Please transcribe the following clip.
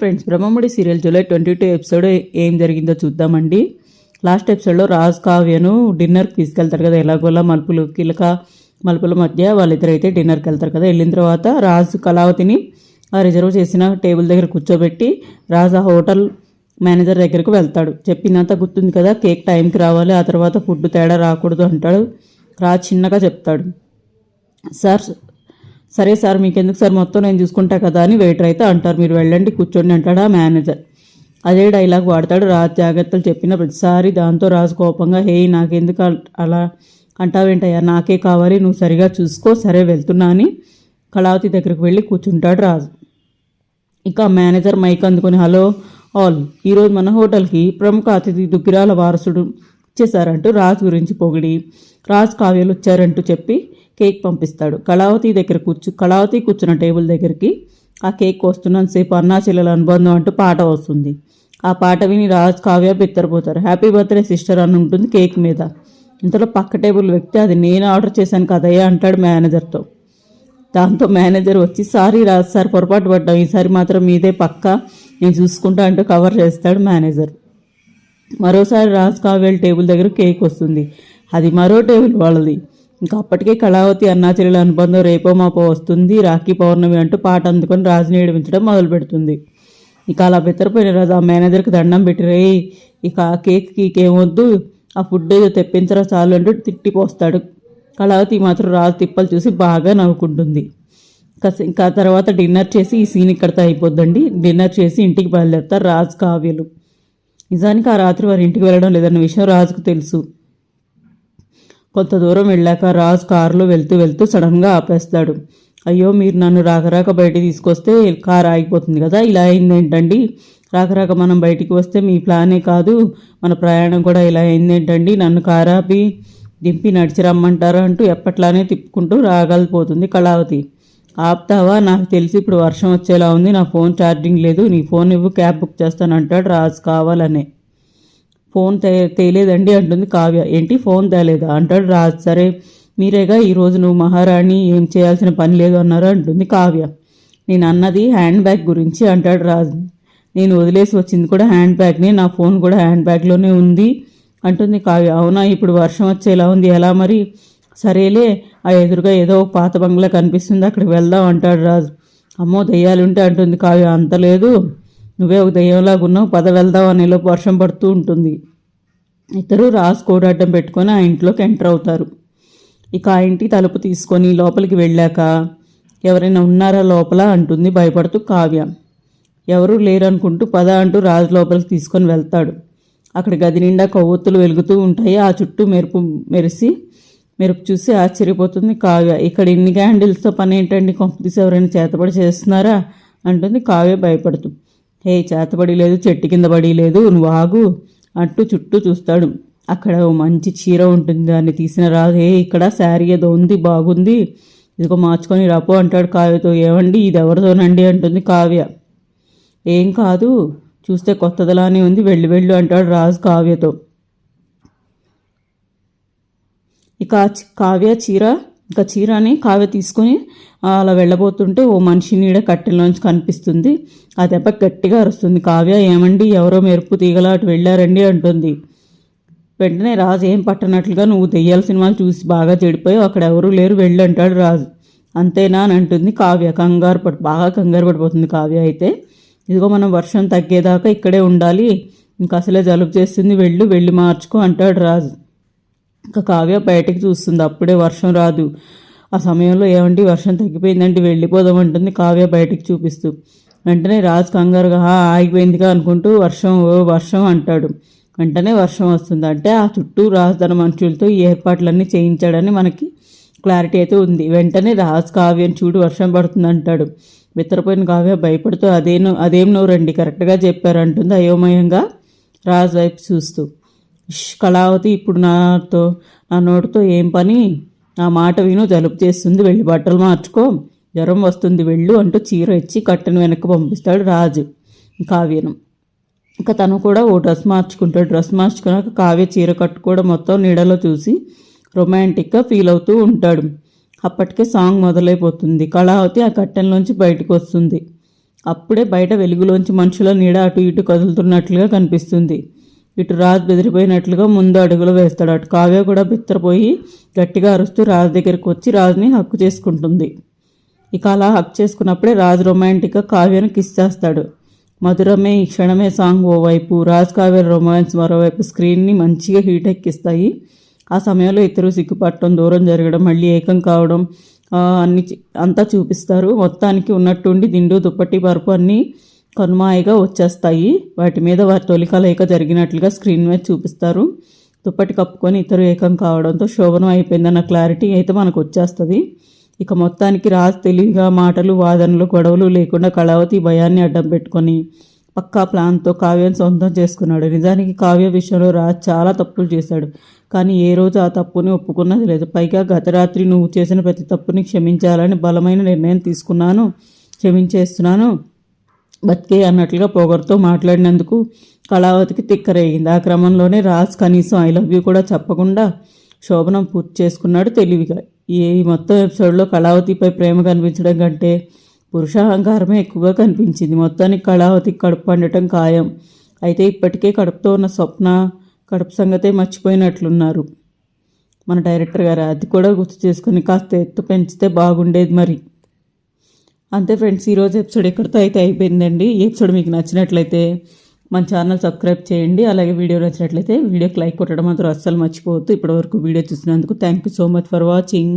Friends Brahmamudi serial July twenty two episode ఏం జరిగిందో చూద్దామండి. లాస్ట్ ఎపిసోడ్లో రాజ్ కావ్యను డిన్నర్కి తీసుకెళ్తారు కదా ఎలాగోలా మలుపులు కీలక మలుపుల మధ్య వాళ్ళిద్దరు అయితే డిన్నర్కి వెళ్తారు కదా. వెళ్ళిన తర్వాత రాజు కళావతిని ఆ రిజర్వ్ చేసిన టేబుల్ దగ్గర కూర్చోబెట్టి రాజు ఆ హోటల్ మేనేజర్ దగ్గరకు వెళ్తాడు. చెప్పిందంతా గుర్తుంది కదా కేక్ టైంకి రావాలి ఆ తర్వాత ఫుడ్ తేడా రాకూడదు అంటాడు రాజ్ చిన్నగా చెప్తాడు. సార్ సరే సార్ మీకెందుకు సార్? మొత్తం నేను చూసుకుంటా కదా అని వెయిటర్ అయితే అంటారు. మీరు వెళ్ళండి కూర్చోండి అంటాడు ఆ మేనేజర్ అదే డైలాగ్ వాడతాడు. రాజు జాగ్రత్తలు చెప్పిన ప్రతిసారి దాంతో రాజు కోపంగా హే నాకెందుకు అలా అంటావేంటయ్యా? నాకే కావాలి నువ్వు సరిగా చూసుకో సరే వెళ్తున్నా అని కళావతి దగ్గరికి వెళ్ళి కూర్చుంటాడు రాజు. ఇక మేనేజర్ మైక్ అందుకొని హలో ఆల్ ఈరోజు మన హోటల్కి ప్రముఖ అతిథి దుగ్గిరాల వారసుడు వచ్చేసారంటూ రాజు గురించి పొగిడి రాజ్ కావ్యాలు వచ్చారంటూ చెప్పి కేక్ పంపిస్తాడు. కళావతి దగ్గర కూర్చు కళావతి కూర్చున్న టేబుల్ దగ్గరికి ఆ కేక్ వస్తున్నంతసేపు అన్నా చెల్లెల అనుబంధం అంటూ పాట వస్తుంది. ఆ పాట విని రాజ్ కావ్య బిత్తరపోతారు. హ్యాపీ బర్త్డే సిస్టర్ అని ఉంటుంది కేక్ మీద. ఇంతలో పక్క టేబుల్ వ్యక్తి అది నేను ఆర్డర్ చేశాను కదయ్యా అంటాడు మేనేజర్తో. దాంతో మేనేజర్ వచ్చి సారీ రాజ్ సార్ పొరపాటు పడ్డాం. ఈసారి మాత్రం మీదే పక్క. నేను చూసుకుంటా అంటూ కవర్ చేస్తాడు మేనేజర్. మరోసారి రాజ్ కావ్యాల టేబుల్ దగ్గర కేక్ వస్తుంది. అది మరో టేబుల్ వాళ్ళది. ఇంకా అప్పటికే కళావతి అన్నాచర్యుల అనుబంధం రేపో మాపో వస్తుంది. రాఖీ పౌర్ణమి అంటూ పాట అందుకొని రాజుని ఏడిపించడం మొదలు పెడుతుంది ఇక అలా బెత్తరపోయిన రాజు ఆ మేనేజర్కి దండం పెట్టిరే ఇక ఆ కేక్కి ఏమొద్దు ఆ ఫుడ్ ఏదో తెప్పించరా చాలు అంటూ తిట్టిపోస్తాడు. కళావతి మాత్రం రాజు తిప్పలు చూసి బాగా నవ్వుకుంటుంది. ఇంకా తర్వాత డిన్నర్ చేసి ఈ సీన్ ఇక్కడితో అయిపోద్దండి. డిన్నర్ చేసి ఇంటికి బయలుదేరుతారు రాజు కావ్యలు. నిజానికి ఆ రాత్రి వారి ఇంటికి వెళ్ళడం లేదన్న విషయం రాజుకు తెలుసు. కొంత దూరం వెళ్ళాక రాజు కారులో వెళ్తూ వెళ్తూ సడన్గా ఆపేస్తాడు. అయ్యో మీరు నన్ను రాకరాక బయటికి తీసుకొస్తే కారు ఆగిపోతుంది కదా ఇలా అయింది ఏంటండి రాకరాక మనం బయటికి వస్తే మీ ప్లానే కాదు మన ప్రయాణం కూడా ఇలా అయిందేంటండి? నన్ను కారు ఆపి దింపి నడిచి రమ్మంటారా అంటూ ఎప్పట్లానే తిప్పుకుంటూ రాగలిపోతుంది కళావతి. ఆపుతావా? నాకు తెలిసి ఇప్పుడు వర్షం వచ్చేలా ఉంది నా ఫోన్ ఛార్జింగ్ లేదు నీ ఫోన్ ఇవ్వు క్యాబ్ బుక్ చేస్తాను అంటాడు రాజు కావాలనే. ఫోన్ తే తేలేదండి అంటుంది కావ్య. ఏంటి ఫోన్ తేలేదా? అంటాడు రాజు. సరే మీరేగా ఈరోజు నువ్వు మహారాణి ఏం చేయాల్సిన పని లేదు అన్నారు? అంటుంది కావ్య. నేను అన్నది హ్యాండ్ బ్యాగ్ గురించి అంటాడు రాజు. నేను వదిలేసి వచ్చింది కూడా హ్యాండ్ బ్యాగ్నే నా ఫోన్ కూడా హ్యాండ్ బ్యాగ్లోనే ఉంది అంటుంది కావ్య. అవునా ఇప్పుడు వర్షం వచ్చేలా ఉంది ఎలా మరి? సరేలే ఆ ఎదురుగా ఏదో ఒక పాత బంగ్లా కనిపిస్తుంది అక్కడికి వెళ్దాం అంటాడు రాజు. అమ్మో దయ్యాలుంటే అంటుంది కావ్య. అంత లేదు. నువ్వే ఒక దయ్యంలాగా ఉన్నావు పద వెళ్దాం అనేలోపు వర్షం పడుతూ ఉంటుంది. ఇద్దరు రాజు కోడాడ్డం పెట్టుకొని ఆ ఇంట్లోకి ఎంటర్ అవుతారు. ఇక ఆ ఇంటి తలుపు తీసుకొని లోపలికి వెళ్ళాక ఎవరైనా ఉన్నారా లోపల అంటుంది భయపడుతూ కావ్య. ఎవరూ లేరనుకుంటూ పద అంటూ రాజు లోపలికి తీసుకొని వెళ్తాడు. అక్కడ గది నిండా కొవ్వొత్తులు వెలుగుతూ ఉంటాయి. ఆ చుట్టూ మెరుపు మెరిసి మెరుపు చూసి ఆశ్చర్యపోతుంది కావ్య. ఇక్కడ ఇన్ని క్యాండిల్స్తో పని ఏంటండి? కొంపతీసి ఎవరైనా చేతపడి చేస్తున్నారా? అంటుంది కావ్య భయపడుతూ. హే చేతబడి లేదు చెట్టు కింద పడి లేదు నువ్వు ఆగు. అంటూ చుట్టూ చూస్తాడు. అక్కడ ఓ మంచి చీర ఉంటుంది. దాన్ని తీసిన రాజు హే ఇక్కడ శారీ ఏదో ఉంది బాగుంది. ఇదిగో మార్చుకొని రాపో అంటాడు కావ్యతో. ఏమండి ఇది ఎవరితోనండి? అంటుంది కావ్య. ఏం కాదు చూస్తే కొత్తదిలానే ఉంది. వెళ్ళి వెళ్ళు అంటాడు రాజు కావ్యతో. ఇక కావ్య చీర ఇంకా చీరని కావ్య తీసుకొని అలా వెళ్ళబోతుంటే ఓ మనిషి నీడ కట్టెలోంచి కనిపిస్తుంది. ఆ దెబ్బ గట్టిగా అరుస్తుంది. కావ్య ఏమండి ఎవరో మెరుపు తీగలా అటు వెళ్ళారండి అంటుంది. వెంటనే రాజు ఏం పట్టనట్లుగా నువ్వు దెయ్యాల సినిమాలు చూసి బాగా చెడిపోయావు అక్కడ ఎవరూ లేరు వెళ్ళు అంటాడు రాజు. అంతేనా అని అంటుంది కావ్య. కంగారు పడి బాగా కంగారు పడిపోతుంది కావ్య అయితే. ఇదిగో మనం వర్షం తగ్గేదాకా ఇక్కడే ఉండాలి. ఇంకా అసలే జలుబు చేస్తుంది వెళ్ళు వెళ్ళి మార్చుకో అంటాడు రాజు. ఇంకా కావ్య బయటకు చూస్తుంది. అప్పుడే వర్షం రాదు. ఆ సమయంలో ఏమండి వర్షం తగ్గిపోయిందంటే వెళ్ళిపోదాం అంటుంది కావ్య బయటకు చూపిస్తూ. వెంటనే రాజు కంగారుగా ఆగిపోయిందిగా అనుకుంటూ వర్షం ఓ వర్షం అంటాడు. వెంటనే వర్షం వస్తుంది. అంటే ఆ చుట్టూ రాజు తన మనుషులతో ఈ ఏర్పాట్లన్నీ చేయించాడని మనకి క్లారిటీ అయితే ఉంది. వెంటనే రాజు కావ్యం చూడు వర్షం పడుతుంది అంటాడు. విత్తరపోయిన కావ్య భయపడుతూ అదేనో అదేం రండి కరెక్ట్గా చెప్పారు అంటుంది అయోమయంగా రాజు వైపు చూస్తూ. "ఇష్, కళావతి ఇప్పుడు నాతో నా నోటితో ఏం పని? నా మాట విను జలుబు చేస్తుంది వెళ్ళి బట్టలు మార్చుకో. జ్వరం వస్తుంది వెళ్ళు అంటూ చీర ఇచ్చి కట్టెను వెనక్కి పంపిస్తాడు రాజు కావ్యను. ఇంకా తను కూడా ఓ డ్రెస్ మార్చుకుంటాడు. డ్రెస్ మార్చుకున్నాక కావ్య చీర కట్టుకోవడం మొత్తం నీడలో చూసి రొమాంటిక్గా ఫీల్ అవుతూ ఉంటాడు. అప్పటికే సాంగ్ మొదలైపోతుంది. కళావతి ఆ కట్టెల్లోంచి బయటకు వస్తుంది. అప్పుడే బయట వెలుగులోంచి మనుషుల నీడ అటు ఇటు కదులుతున్నట్లుగా కనిపిస్తుంది. ఇటు రాజు బెదిరిపోయినట్లుగా ముందు అడుగులు వేస్తాడు అటు కావ్య కూడా బిత్తరపోయి గట్టిగా అరుస్తూ రాజు దగ్గరికి వచ్చి రాజుని హక్కు చేసుకుంటుంది. ఇక అలా హక్ చేసుకున్నప్పుడే రాజు రొమాంటిక్గా కావ్యను కిస్ చేస్తాడు. మధురమే ఈ క్షణమే సాంగ్ ఓవైపు రాజ్ కావ్య రొమాన్స్ మరోవైపు స్క్రీన్ని మంచిగా హీట్ ఎక్కిస్తాయి. ఆ సమయంలో ఇద్దరు సిగ్గుపట్టడం దూరం జరగడం మళ్ళీ ఏకం కావడం అన్ని అంతా చూపిస్తారు. మొత్తానికి ఉన్నట్టుండి దిండు దుప్పటి పరుపు అన్నీ కనుమాయిగా వచ్చేస్తాయి. వాటి మీద వారి తొలి కలయిక జరిగినట్లుగా స్క్రీన్ మీద చూపిస్తారు. దుప్పటి కప్పుకొని ఇతరు ఏకం కావడంతో శోభనం అయిపోయిందన్న క్లారిటీ అయితే మనకు వచ్చేస్తుంది. ఇక మొత్తానికి రాజ్ తెలివిగా మాటలు వాదనలు గొడవలు లేకుండా కళావతి భయాన్ని అడ్డం పెట్టుకొని పక్కా ప్లాన్తో కావ్యం సొంతం చేసుకున్నాడు. నిజానికి కావ్య విషయంలో రాజ్ చాలా తప్పులు చేశాడు. కానీ ఏ రోజు ఆ తప్పుని ఒప్పుకున్నది లేదు. పైగా గత రాత్రి నువ్వు చేసిన ప్రతి తప్పుని క్షమించాలని బలమైన నిర్ణయం తీసుకున్నాను క్షమించేస్తున్నాను. బతికే అన్నట్లుగా పొగరుతో మాట్లాడినందుకు కళావతికి తిక్కరేగింది. ఆ క్రమంలోనే రాజ్ కనీసం ఐ లవ్ యూ కూడా చెప్పకుండా శోభనం పూర్తి చేసుకున్నాడు తెలివిగా. ఈ మొత్తం ఎపిసోడ్లో కళావతిపై ప్రేమ కనిపించడం కంటే పురుషాహంకారమే ఎక్కువగా కనిపించింది. మొత్తానికి కళావతికి కడుపు పండటం ఖాయం. అయితే ఇప్పటికే కడుపుతో ఉన్న స్వప్న కడుపు సంగతే మర్చిపోయినట్లున్నారు. మన డైరెక్టర్ గారు అది కూడా గుర్తు చేసుకుని కాస్త ఎత్తు పెంచితే బాగుండేది మరి. అంతే ఫ్రెండ్స్ ఈరోజు ఎపిసోడ్ ఎక్కడితో అయితే అయిపోయిందండి. ఈ ఎపిసోడ్ మీకు నచ్చినట్లయితే మన ఛానల్ సబ్స్క్రైబ్ చేయండి. అలాగే వీడియో నచ్చినట్లయితే వీడియోకి లైక్ కొట్టడం మాత్రం అస్సలు మర్చిపోవద్దు. ఇప్పటివరకు వీడియో చూసినందుకు thank you so much for watching